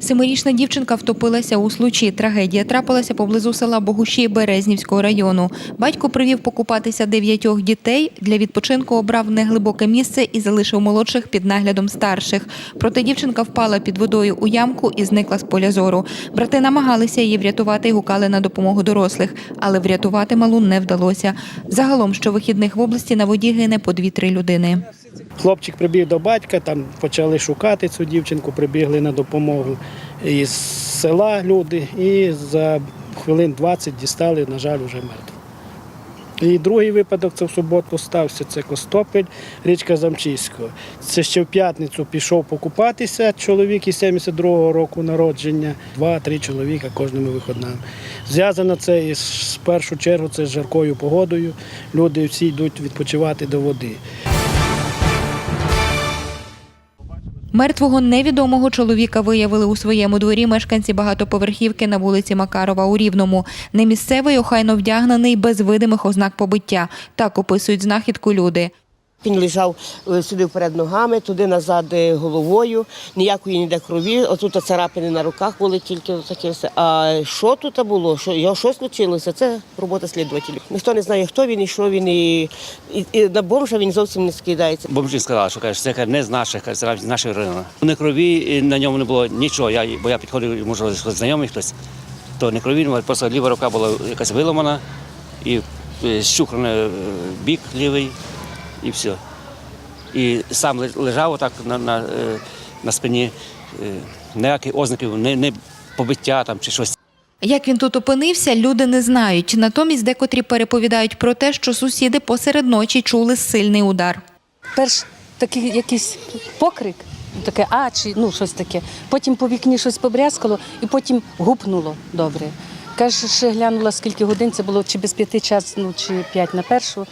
Семирічна дівчинка втопилася у случі. Трагедія трапилася поблизу села Богуші Березнівського району. Батько привів покупатися дев'ятьох дітей. Для відпочинку обрав неглибоке місце і залишив молодших під наглядом старших. Проте дівчинка впала під водою у ямку і зникла з поля зору. Брати намагалися її врятувати і гукали на допомогу дорослих, але врятувати малу не вдалося. Загалом щовихідних в області на воді гине по дві-три людини. Хлопчик прибіг до батька, там почали шукати цю дівчинку, прибігли на допомогу із села люди і за хвилин 20 дістали, на жаль, вже мертву. І другий випадок це в суботу стався, це Костопіль, річка Замчиського. Це ще в п'ятницю пішов покупатися чоловік із 72-го року народження, два-три чоловіка кожними виходними. Зв'язано це із в першу чергу це з жаркою погодою. Люди всі йдуть відпочивати до води. Мертвого невідомого чоловіка виявили у своєму дворі мешканці багатоповерхівки на вулиці Макарова у Рівному. Немісцевий охайно вдягнений без видимих ознак побиття. Так описують знахідку люди. Він лежав е, сюди вперед ногами, туди назад е, головою, ніякої ніде крові. Отут царапини на руках були тільки такі все. А що тут було? Що що случилося? Це робота слідувателів. Ніхто не знає, хто він і що він, і, і, і на бомжа він зовсім не скидається. Бомжі сказали, що каже, це не з наших, це з нашої району. Не крові на ньому не було нічого. Я, бо я підходив, може, знайомий хтось, то не крові, але просто ліва рука була якась виламана і е, е, бік лівий, і все. І сам ле- лежав отак на, на, е, на спині, е, ніяких ознаків, не, не побиття там чи щось. Як він тут опинився, люди не знають. Натомість декотрі переповідають про те, що сусіди посеред ночі чули сильний удар. Перш такий якийсь покрик, таке а чи ну щось таке. Потім по вікні щось побрязкало і потім гупнуло добре. Каже, ще глянула, скільки годин це було, чи без п'яти час, ну чи п'ять на першу.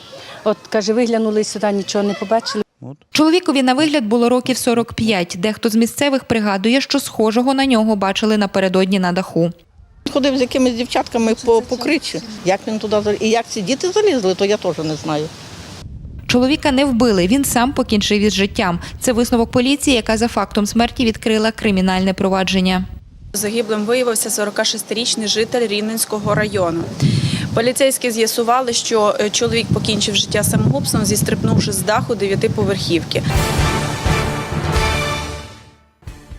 От каже, виглянули сюди, нічого не побачили. Чоловікові на вигляд було років 45. Дехто з місцевих пригадує, що схожого на нього бачили напередодні на даху. Ходив з якимись дівчатками по покричі. Як він туди заліз? І як ці діти залізли, то я теж не знаю. Чоловіка не вбили, він сам покінчив із життям. Це висновок поліції, яка за фактом смерті відкрила кримінальне провадження. Загиблим виявився 46-річний житель Рівненського району. Поліцейські з'ясували, що е, чоловік покінчив життя самогубством, зістрибнувши з даху дев'ятиповерхівки.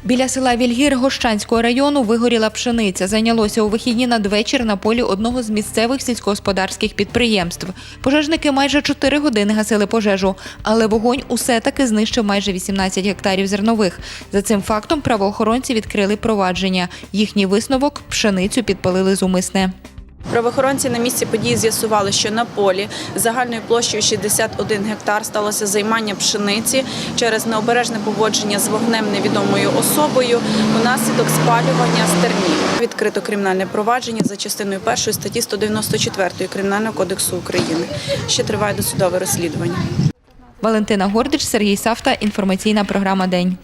Біля села Вільгір Гощанського району вигоріла пшениця. Зайнялося у вихідні надвечір на полі одного з місцевих сільськогосподарських підприємств. Пожежники майже 4 години гасили пожежу, але вогонь усе таки знищив майже 18 гектарів зернових. За цим фактом правоохоронці відкрили провадження. Їхній висновок пшеницю підпалили зумисне. Правоохоронці на місці події з'ясували, що на полі загальною площею 61 гектар сталося займання пшениці через необережне поводження з вогнем невідомою особою унаслідок спалювання стернів. Відкрито кримінальне провадження за частиною першої статті 194 Кримінального кодексу України. Ще триває досудове розслідування. Валентина Гордич, Сергій Савта. Інформаційна програма День.